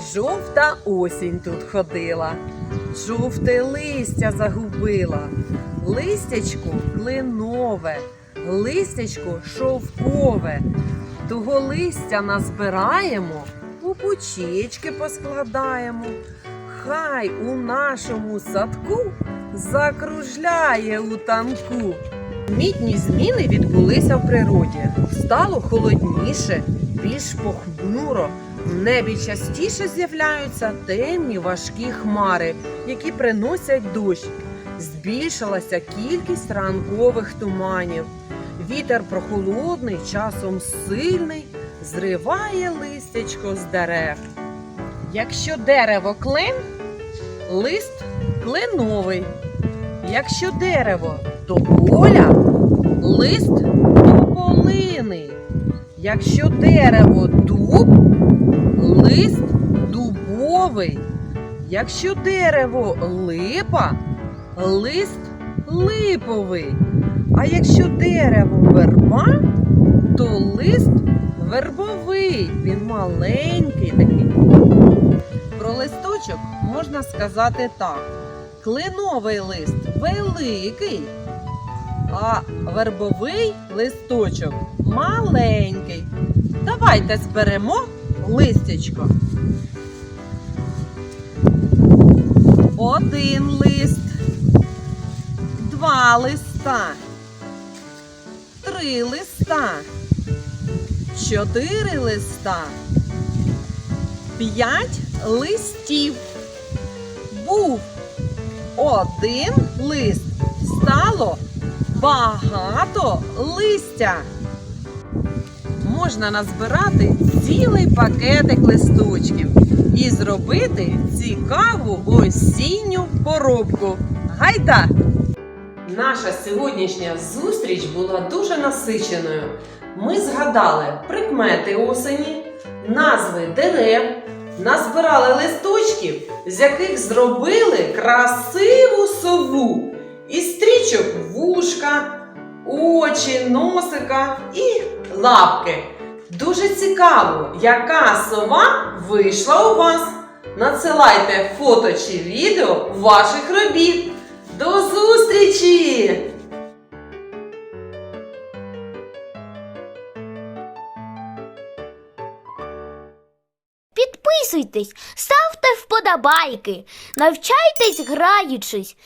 Жовта осінь тут ходила, жовте листя загубила, листячко клинове, листячко шовкове. Того листя назбираємо, у пучечки поскладаємо. Хай у нашому садку закружляє у танку. Мітні зміни відбулися в природі. Стало холодніше, більш похмуро. В небі частіше з'являються темні важкі хмари, які приносять дощ. Збільшилася кількість ранкових туманів. Вітер прохолодний, часом сильний, зриває листячко з дерев. Якщо дерево клен, лист кленовий. Якщо дерево тополя, лист тополиний. Якщо дерево дуб, лист дубовий. Якщо дерево липа, лист липовий. А якщо дерево верба, то лист вербовий. Він маленький такий. Про листочок можна сказати так. Кленовий лист великий, а вербовий листочок маленький. Давайте зберемо листячко. Один лист, два листа, три листа, чотири листа, п'ять листів. Був один лист, стало багато листя. Можна назбирати цілий пакетик листочків і зробити цікаву осінню поробку. Гайда! Наша сьогоднішня зустріч була дуже насиченою. Ми згадали прикмети осені, назви дерев, назбирали листочків, з яких зробили красиву сову із стрічок вушка, очі, носика і лапки. Дуже цікаво, яка сова вийшла у вас. Надсилайте фото чи відео ваших робіт. До зустрічі! Підписуйтесь, ставте вподобайки, навчайтесь граючись